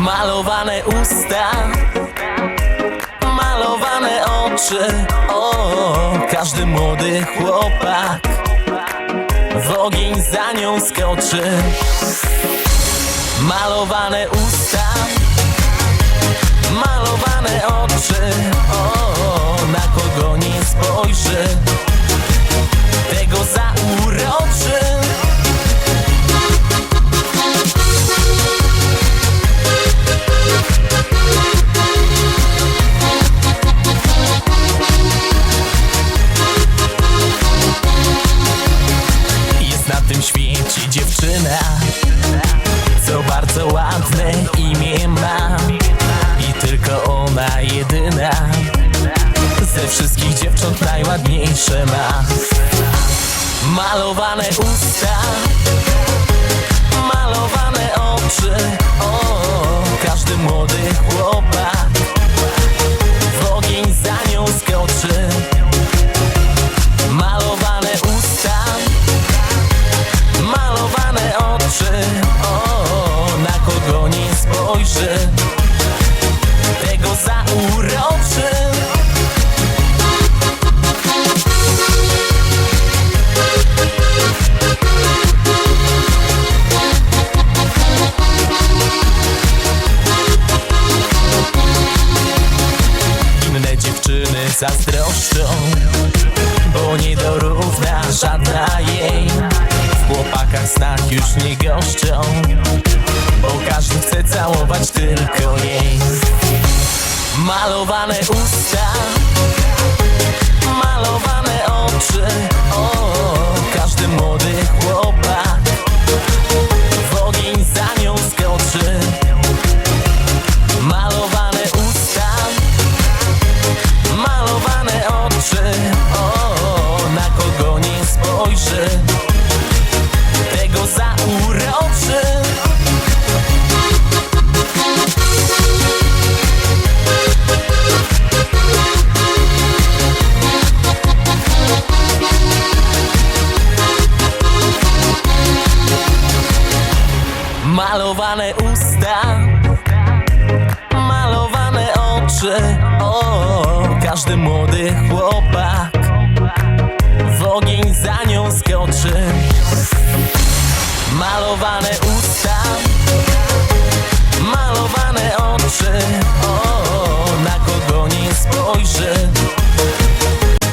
Malowane usta. Malowane oczy. O, każdy młody chłopak W ogień za nią skoczy. Malowane usta. Malowane oczy. O, na kogo nie spojrzy świecie dziewczyna Co bardzo ładne imię ma. I tylko ona jedyna Ze wszystkich dziewcząt najładniejsze ma. Malowane usta zazdroszczą Bo nie dorówna żadna jej. W chłopakach snach już nie goszczą Bo każdy chce całować tylko jej. Malowane usta Tego zauroczy Malowane usta Malowane oczy. O, każdy młody chłopak w ogień za nią skoczy Malowane usta Malowane oczy. O, o, Na kogo nie spojrzy.